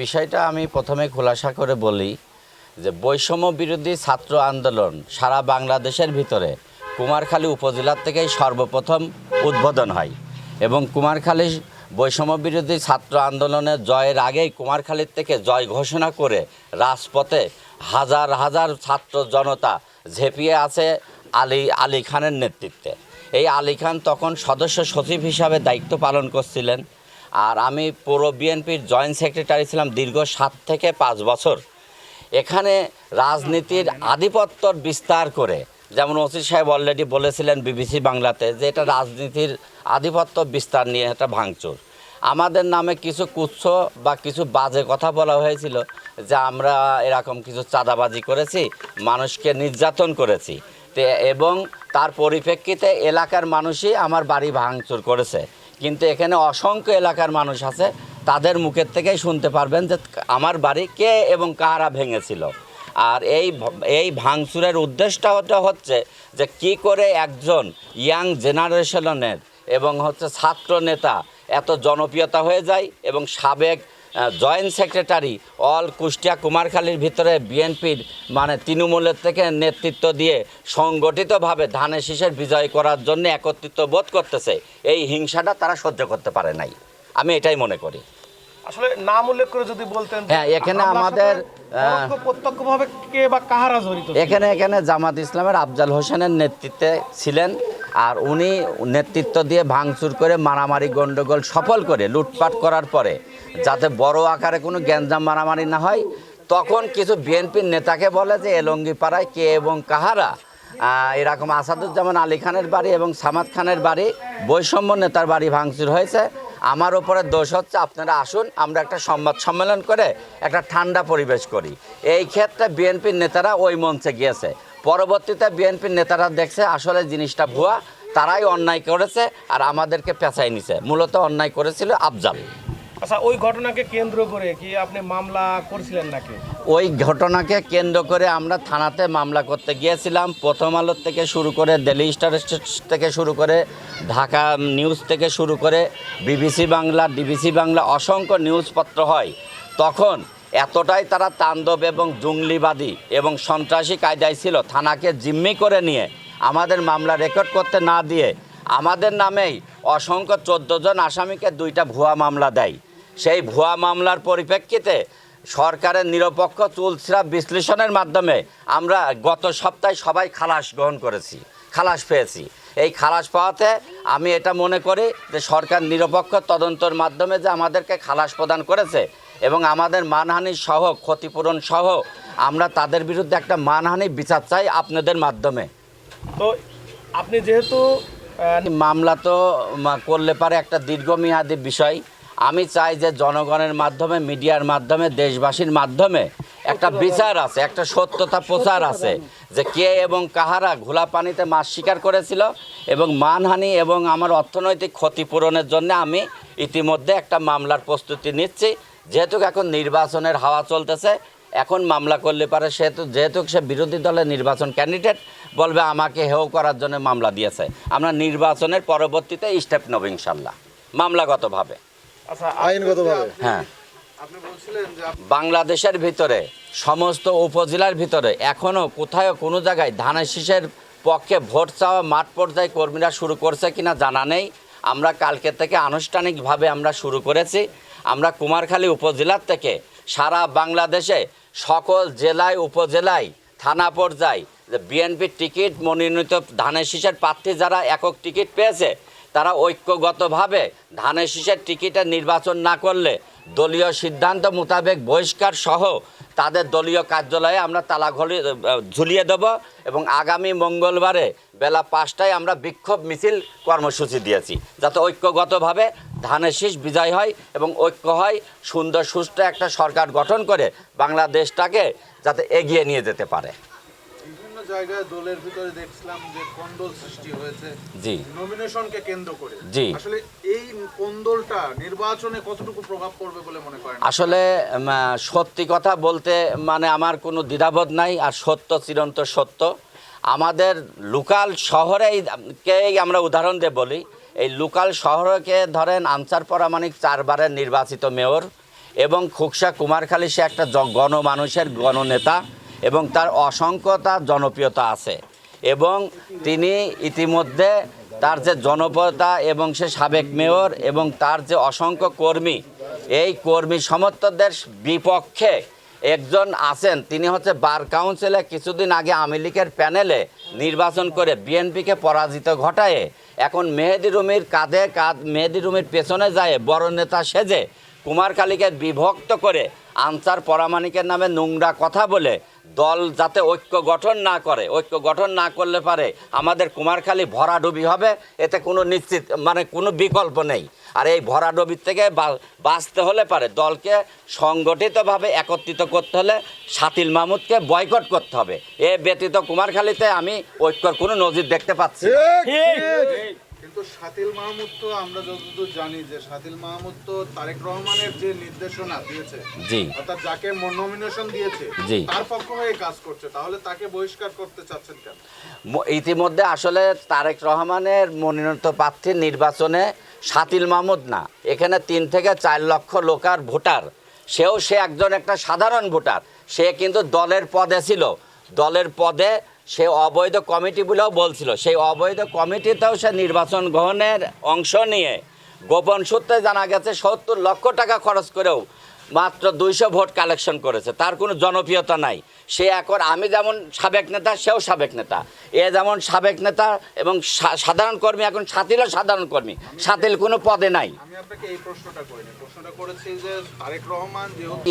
বিষয়টা আমি প্রথমে খোলাসা করে বলি যে বৈষম্য বিরোধী ছাত্র আন্দোলন সারা বাংলাদেশের ভিতরে কুমারখালী উপজেলার থেকেই সর্বপ্রথম উদ্বোধন হয় এবং কুমারখালী বৈষম্য বিরোধী ছাত্র আন্দোলনের জয়ের আগেই কুমারখালীর থেকে জয় ঘোষণা করে রাজপথে হাজার হাজার ছাত্র জনতা ঝেঁপিয়ে আছে আলী আলী খানের নেতৃত্বে। এই আলী খান তখন সদস্য সচিব হিসাবে দায়িত্ব পালন করছিলেন। আর আমি পুরো বিএনপির জয়েন্ট সেক্রেটারি ছিলাম দীর্ঘ সাত থেকে পাঁচ বছর। এখানে রাজনীতির আধিপত্যর বিস্তার করে, যেমন ওসি সাহেব অলরেডি বলেছিলেন বিবিসি বাংলাতে যে এটা রাজনীতির আধিপত্য বিস্তার নিয়ে একটা ভাঙচুর। আমাদের নামে কিছু কুচ্ছ বা কিছু বাজে কথা বলা হয়েছিল যে আমরা এরকম কিছু চাঁদাবাজি করেছি, মানুষকে নির্যাতন করেছি। এবং তার পরিপ্রেক্ষিতে এলাকার মানুষই আমার বাড়ি ভাঙচুর করেছে। কিন্তু এখানে অসংখ্য এলাকার মানুষ আছে, তাদের মুখের থেকেই শুনতে পারবেন যে আমার বাড়ি কে এবং কারা ভেঙেছিল। আর এই এই ভাঙচুরের উদ্দেশ্যটা হতে হচ্ছে যে কি করে একজন ইয়াং জেনারেশনের এবং হচ্ছে ছাত্র নেতা এত জনপ্রিয়তা হয়ে যায় এবং সাবেক জয়েন্ট সেক্রেটারি অল কুষ্টিয়া কুমারখালীর ভিতরে বিএনপির মানে তৃণমূলের থেকে নেতৃত্ব দিয়ে সংগঠিতভাবে ধানের শীষের বিজয় করার জন্য একত্রিত বোধ করতেছে। এই হিংসাটা তারা সহ্য করতে পারে নাই। আমি এটাই মনে করি। আসলে নাম উল্লেখ করে যদি বলতেন হ্যাঁ, এখানে আমাদের, প্রত্যক্ষভাবে কে বা কাহারা জড়িত এখানে এখানে জামাত ইসলামের আফজাল হোসেনের নেতৃত্বে ছিলেন আর উনি নেতৃত্ব দিয়ে ভাঙচুর করে মারামারি গণ্ডগোল সফল করে লুটপাট করার পরে যাতে বড় আকারে কোনো গ্যাঞ্জাম মারামারি না হয়। তখন কিছু বিএনপির নেতাকে বলে যে এলঙ্গি পাড়ায় কে এবং কাহারা? এরকম আসাদুজ্জামান আলী খানের বাড়ি এবং সামাদ খানের বাড়ি, বৈষম্য নেতার বাড়ি ভাঙচুর হয়েছে। আমার ওপরে দোষ হচ্ছে, আপনারা আসুন, আমরা একটা সংবাদ সম্মেলন করে একটা ঠান্ডা পরিবেশ করি। এই ক্ষেত্রে বিএনপির নেতারা ওই মঞ্চে গিয়েছে। পরবর্তীতে বিএনপির নেতারা দেখছে, আসলে জিনিসটা ভুয়া, তারাই অন্যায় করেছে আর আমাদেরকে পেঁচাই নিছে। মূলত অন্যায় করেছিল আফজাল। আচ্ছা ওই ঘটনাকে কেন্দ্র করে কি আপনি মামলা করছিলেন নাকি? ওই ঘটনাকে কেন্দ্র করে আমরা থানাতে মামলা করতে গিয়েছিলাম। প্রথম আলোর থেকে শুরু করে দিল্লি স্টার থেকে শুরু করে ঢাকা নিউজ থেকে শুরু করে বিবিসি বাংলা ডিবিসি বাংলা অসংখ্য নিউজপত্র হয়। তখন এতটাই তারা তাণ্ডব এবং জঙ্গলিবাদী এবং সন্ত্রাসী কায়দায় ছিল, থানাকে জিম্মি করে নিয়ে, আমাদের মামলা রেকর্ড করতে না দিয়ে, আমাদের নামেই অসংখ্য চোদ্দ জন আসামিকে দুইটা ভুয়া মামলা দেয়। সেই ভুয়া মামলার পরিপ্রেক্ষিতে সরকারের নিরপেক্ষ চুলছিরা বিশ্লেষণের মাধ্যমে আমরা গত সপ্তাহে সবাই খালাস গ্রহণ করেছি খালাস পেয়েছি। এই খালাস পাওয়াতে আমি এটা মনে করি যে সরকার নিরপেক্ষ তদন্তর মাধ্যমে যে আমাদেরকে খালাস প্রদান করেছে এবং আমাদের মানহানি সহ ক্ষতিপূরণ সহ আমরা তাদের বিরুদ্ধে একটা মানহানি বিচার চাই আপনাদের মাধ্যমে। তো আপনি যেহেতু মামলা তো করলে পারে একটা দীর্ঘমেয়াদী বিষয়। আমি চাই যে জনগণের মাধ্যমে মিডিয়ার মাধ্যমে দেশবাসীর মাধ্যমে একটা বিচার আছে একটা সত্যতা প্রচার আছে যে কে এবং কাহারা ঘোলা পানিতে মাছ শিকার করেছিল এবং মানহানি এবং আমার অর্থনৈতিক ক্ষতিপূরণের জন্য আমি ইতিমধ্যে একটা মামলার প্রস্তুতি নিচ্ছি। যেহেতু এখন নির্বাচনের হাওয়া চলতেছে এখন মামলা করলে পারে সেহেতু যেহেতু সে বিরোধী দলের নির্বাচন ক্যান্ডিডেট বলবে আমাকে হেও করার জন্য মামলা দিয়েছে। আমরা নির্বাচনের পরবর্তীতে স্টেপ নেব ইনশাল্লাহ মামলাগতভাবে। আইনগতভাবে। হ্যাঁ। আপনি বলছিলেন যে আপ- বাংলাদেশের ভিতরে সমস্ত উপজেলার ভিতরে এখনও কোথাও কোনো জায়গায় ধানের শীষের পক্ষে ভোট চাওয়া মাঠ পর্যায়ে কর্মীরা শুরু করছে কিনা জানা নেই। আমরা কালকে থেকে আনুষ্ঠানিকভাবে আমরা শুরু করেছি। আমরা কুমারখালী উপজেলার থেকে সারা বাংলাদেশে সকল জেলায় উপজেলায় থানা পর্যায়ে যে বিএনপির টিকিট মনোনীত ধানের শীষের প্রার্থী যারা একক টিকিট পেয়েছে তারা ঐক্যগতভাবে ধানের শীষের টিকিটে নির্বাচন না করলে দলীয় সিদ্ধান্ত মোতাবেক বহিষ্কার সহ তাদের দলীয় কার্যালয়ে আমরা তালা ঘলি ঝুলিয়ে দেব এবং আগামী মঙ্গলবারে বেলা পাঁচটায় আমরা বিক্ষোভ মিছিল কর্মসূচি দিয়েছি যাতে ঐক্যগতভাবে ধানের শীষ বিজয় হয় এবং ঐক্য হয়, সুন্দর সুষ্ঠু একটা সরকার গঠন করে বাংলাদেশটাকে যাতে এগিয়ে নিয়ে যেতে পারে। জায়গায় দলের ভিতরে দেখছিলাম যে কোন্দল সৃষ্টি হয়েছে। জি। নমিনেশনকে কেন্দ্র করে। জি। আসলে এই কোন্দলটা নির্বাচনে কতটুকু প্রভাব পড়বে বলে মনে করেন? আসলে সত্যি কথা বলতে মানে আমার কোনো দ্বিধাবোধ নাই আর সত্য চিরন্ত সত্য। আমাদের লোকাল শহরেকেই আমরা উদাহরণ দিয়ে বলি এই লোকাল শহরকে ধরেন আনসার পরামানিক চারবারের নির্বাচিত মেয়র এবং খুকসা কুমারখালী সে একটা গণমানুষের গণনেতা। এবং তার অসংখ্যতা জনপ্রিয়তা আছে। এবং তিনি ইতিমধ্যে তার যে জনপ্রিয়তা এবং সে সাবেক মেয়র এবং তার যে অসংখ্য কর্মী, এই কর্মী সমর্থকদের বিপক্ষে একজন আছেন। তিনি হচ্ছে বার কাউন্সিলে কিছুদিন আগে আওয়ামী লীগের প্যানেলে নির্বাচন করে বিএনপিকে পরাজিত ঘটায় এখন মেহেদি রুমির কাঁধে কাঁধ, মেহেদি রুমির পেছনে যায় বড় নেতা সেজে কুমারকালীকে বিভক্ত করে আনসার পরামানিকের নামে নোংরা কথা বলে দল যাতে ঐক্য গঠন না করে, ঐক্য গঠন না করলে পারে আমাদের কুমারখালী ভরাডুবি হবে, এতে কোনো নিশ্চিত মানে কোনো বিকল্প নেই। আর এই ভরাডুবির থেকে বাঁচতে হলে পারে দলকে সংগঠিতভাবে একত্রিত করতে হলে সাতিল মাহমুদকে বয়কট করতে হবে। এ ব্যতীত কুমারখালীতে আমি ঐক্যর কোনো নজির দেখতে পাচ্ছি। কিন্তু শাতিল মাহমুদ তো আমরা যতদূর জানি যে শাতিল মাহমুদ তো তারেক রহমানের যে নির্দেশনা দিয়েছে জি। অর্থাৎ যাকে নমিনেশন দিয়েছে জি। তার পক্ষ হয়ে কাজ করছে। তাহলে তাকে বহিষ্কার করতে চাচ্ছেন কেন? ইতিমধ্যে আসলে তারেক রহমানের মনোনীত প্রার্থীর নির্বাচনে শাতিল মাহমুদ না। এখানে তিন থেকে চার লক্ষ লোকার ভোটার। সেও সে একজন একটা সাধারণ ভোটার। সে কিন্তু দলের পদে ছিল। দলের পদে সে অবৈধ কমিটিগুলোও বলছিল। সেই অবৈধ কমিটিতেও সে নির্বাচন গ্রহণের অংশ নিয়ে গোপন সূত্রে জানা গেছে, সত্তর লক্ষ টাকা খরচ করেও মাত্র দুইশো ভোট কালেকশন করেছে। তার কোনো জনপ্রিয়তা নাই। সে এখন আমি যেমন সাবেক নেতা সেও সাবেক নেতা। এ যেমন সাবেক নেতা এবং সাধারণ কর্মী এখন সাথীরও সাধারণ কর্মী। সাথীর কোনো পদে নাই।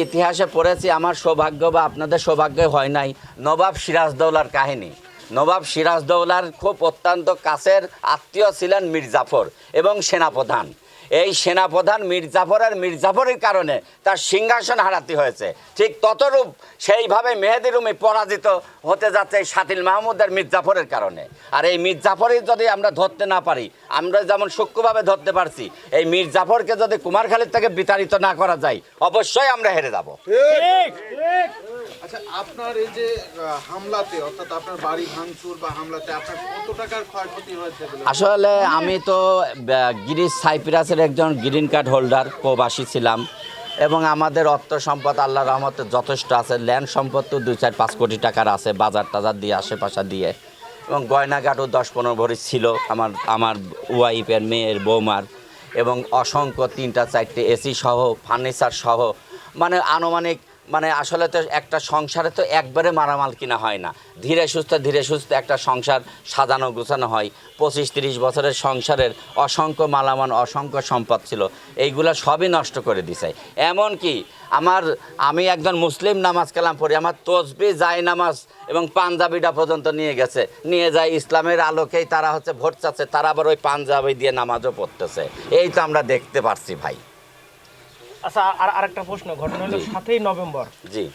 ইতিহাসে পড়েছি আমার সৌভাগ্য বা আপনাদের সৌভাগ্য হয় নাই। নবাব সিরাজদৌলার কাহিনী। নবাব সিরাজদৌলার খুব অত্যন্ত কাছের আত্মীয় ছিলেন মির্জাফর এবং সেনাপ্রধান। এই সেনাপ্রধান মির্জাফরের মির্জাফরের কারণে তার সিংহাসন হারাতে হয়েছে। ঠিক ততরূপ সেইভাবে মেহেদি রুমি পরাজিত হতে যাচ্ছে এই সাতিল মাহমুদের মির্জাফরের কারণে। আর এই মির্জাফরই যদি আমরা ধরতে না পারি আমরা যেমন সূক্ষ্মভাবে ধরতে পারছি এই মির্জাফরকে যদি কুমারখালীর থেকে বিতাড়িত না করা যায় অবশ্যই আমরা হেরে যাব। আচ্ছা আপনার এই যে হামলাতে অর্থাৎ আপনার বাড়ি ভাঙচুর বা হামলাতে আপনার কত টাকার ক্ষয়ক্ষতি হয়েছে আসলে আমি তো গিরিশ গিরিশ সাইপ্রাসের একজন গ্রিন কার্ড হোল্ডার, প্রবাসী ছিলাম এবং আমাদের অর্থ সম্পদ আল্লাহ রহমতে যথেষ্ট আছে। ল্যান্ড সম্পদ তো দুই চার পাঁচ কোটি টাকার আছে, বাজার টাজার দিয়ে, আশেপাশে দিয়ে। এবং গয়নাঘাটও দশ পনেরো ভরি ছিল আমার আমার ওয়াইফের, মেয়ের, বৌমার। এবং অসংখ্য তিনটা চারটে এসি সহ, ফার্নিচার সহ মানে আনুমানিক মানে আসলে তো একটা সংসারে তো একবারে মারামাল কিনা হয় না। ধীরে সুস্থ ধীরে সুস্থ একটা সংসার সাজানো, গোছানো হয়। পঁচিশ, তিরিশ বছরের সংসারের অসংখ্য মালামাল, অসংখ্য সম্পদ ছিল। এইগুলো সবই নষ্ট করে দিছে। এমনকি আমার, আমি একজন মুসলিম নামাজ কালাম পড়ি, আমার তসবি জাই নামাজ এবং পাঞ্জাবিটা পর্যন্ত নিয়ে গেছে। নিয়ে যায় ইসলামের আলোকেই তারা হচ্ছে ভোট চাচ্ছে, তারা আবার ওই পাঞ্জাবি দিয়ে নামাজও পড়তেছে। এই তো আমরা দেখতে পারছি ভাই। আচ্ছা আর আরেকটা প্রশ্ন ঘটনা হলো সাতই নভেম্বর। জি।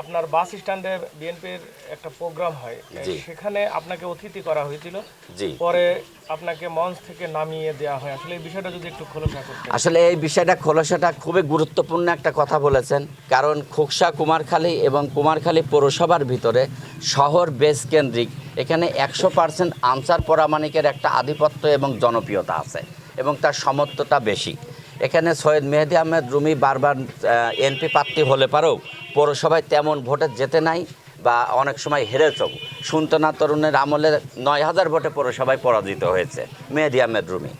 আপনার বাস স্ট্যান্ডে বিএনপির একটা প্রোগ্রাম হয়। সেখানে আপনাকে অতিথি করা হয়েছিল। জি। পরে আপনাকে মঞ্চ থেকে নামিয়ে দেওয়া হয়। আসলে এই বিষয়টা যদি একটু খোলসা করতে আসলে এই বিষয়টা খোলসাটা খুবই গুরুত্বপূর্ণ একটা কথা বলেছেন। কারণ খোকসা কুমারখালী এবং কুমারখালী পৌরসভার ভিতরে শহর বেস কেন্দ্রিক। এখানে একশো পার্সেন্ট আনসার পরামানিকের একটা আধিপত্য এবং জনপ্রিয়তা আছে এবং তার সমর্থটা বেশি। এখানে সৈয়দ মেহেদি আহমেদ রুমি বারবার এমপি প্রার্থী হলে পারেও পৌরসভায় তেমন ভোটে যেতে নাই বা অনেক সময় হেরেছেও সুন্তনা তরুণের আমলে নয় হাজার ভোটে পৌরসভায় পরাজিত হয়েছে মেহেদি আহমেদ রুমি।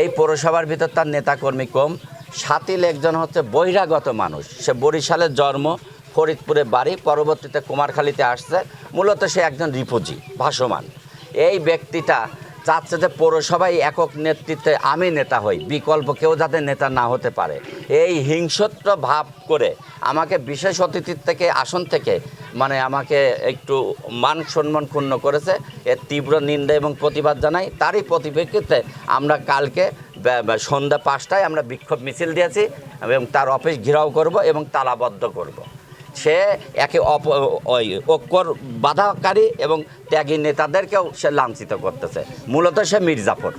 এই পৌরসভার ভিতর তার নেতাকর্মী কম সাতিল একজন হচ্ছে বহিরাগত মানুষ। সে বরিশালের জন্ম, ফরিদপুরে বাড়ি, পরবর্তীতে কুমারখালীতে আসছে, মূলত সে একজন রিপুজি ভাসমান। এই ব্যক্তিটা চাচ্ছে যে পৌরসভায় একক নেতৃত্বে আমি নেতা হই, বিকল্প কেউ যাতে নেতা না হতে পারে। এই হিংসত্ব ভাব করে আমাকে বিশেষ অতিথির থেকে, আসন থেকে মানে আমাকে একটু মান সম্মান ক্ষুণ্ণ করেছে। এর তীব্র নিন্দা এবং প্রতিবাদ জানাই। তারই প্রতিপ্রেক্ষিতে আমরা কালকে সন্ধ্যা পাঁচটায় আমরা বিক্ষোভ মিছিল দিয়েছি এবং তার অফিস ঘেরাও করব এবং তালাবদ্ধ করব। সে একে অপ ঐক্যর বাধাকারী এবং ত্যাগী নেতাদেরকেও সে লাঞ্ছিত করতেছে। মূলত সে মির্জাফর